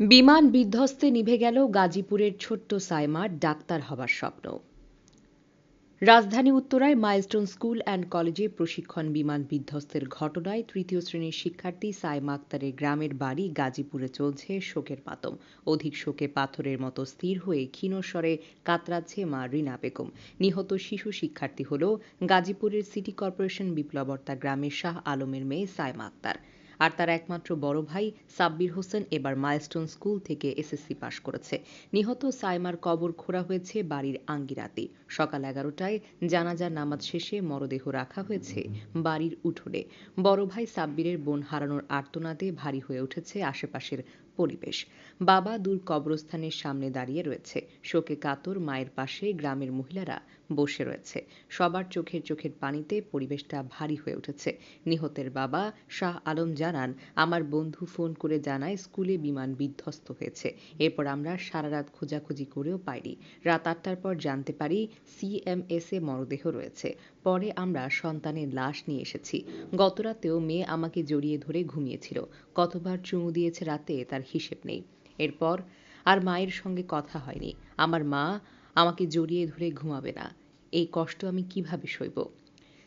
বিমান বিধ্বস্তে নিভে গেল গাজীপুরের ছোট্ট সাইমার ডাক্তার হবার স্বপ্ন। রাজধানী উত্তরায় মাইলস্টোন স্কুল অ্যান্ড কলেজে প্রশিক্ষণ বিমান বিধ্বস্তের ঘটনায় তৃতীয় শ্রেণির শিক্ষার্থী সাইমা আক্তারের গ্রামের বাড়ি গাজীপুরে চলছে শোকের মাতম অধিক শোকে পাথরের মতো স্থির হয়ে ক্ষীণস্বরে কাতরাচ্ছে মা রিনা বেগম। নিহত শিশু শিক্ষার্থী হল গাজীপুরের সিটি কর্পোরেশন বিপ্লবর্তা গ্রামের শাহ আলমের মেয়ে সাইমা আক্তার। আর তার একমাত্র বড় ভাই সাব্বির হোসেন এবার মাইলস্টোন স্কুল থেকে এসএসসি পাশ করেছে। নিহত সাইমার কবর খোঁড়া হয়েছে বাড়ির আঙ্গিরাতে। সকাল এগারোটায় জানাজার নামাজ শেষে মরদেহ রাখা হয়েছে বাড়ির উঠোনে। বড় ভাই সাব্বিরের বোন হারানোর আর্তনাদে ভারী হয়ে উঠেছে আশেপাশের পরিবেশ। বাবা দূর কবরস্থানের সামনে দাঁড়িয়ে রয়েছে। শোকে কাতর মায়ের পাশে গ্রামের মহিলারা বসে রয়েছে। সবার চোখের চোখের পানিতে পরিবেশটা ভারী হয়ে উঠেছে। নিহতের বাবা শাহ আলম জানান, আমার বন্ধু ফোন করে জানায় স্কুলে বিমান বিধ্বস্ত হয়েছে। এরপর আমরা সারা রাত খোঁজাখুঁজি করেও পাইনি। রাত আটটার পর জানতে পারি সিএমএস মরদেহ রয়েছে। পরে আমরা সন্তানের লাশ নিয়ে এসেছি। গতরাতেও মেয়ে আমাকে জড়িয়ে ধরে ঘুমিয়েছিল। কতবার চুমু দিয়েছে রাতে তার হিসেব নেই। এরপর আর মায়ের সঙ্গে কথা হয়নি। আমার মা আমাকে জড়িয়ে ধরে ঘুমাবে না। এই কষ্ট আমি কীভাবে সইব?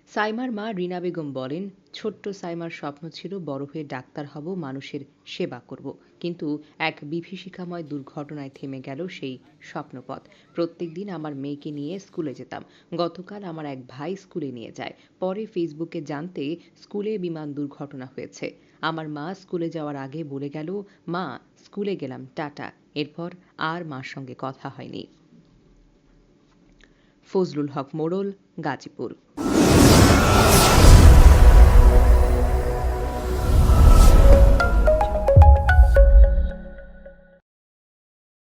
সাইমার মা রিনা বেগম বলেন, ছোট্ট সাইমার স্বপ্ন ছিল বড় হয়ে ডাক্তার হব, মানুষের সেবা করব। কিন্তু এক বিভীষিকাময় দুর্ঘটনায় থেমে গেল সেই স্বপ্নপথ। প্রত্যেক দিন আমার মেয়েকে নিয়ে স্কুলে যেতাম। গতকাল আমার এক ভাই স্কুলে নিয়ে যায়। পরে ফেসবুকে জানতে স্কুলে বিমান দুর্ঘটনা হয়েছে। আমার মা স্কুলে যাওয়ার আগে বলে গেল, মা, স্কুলে গেলাম, টাটা। এরপর আর মার সঙ্গে কথা হয়নি। ফজলুল হক মোড়ল গাজীপুর।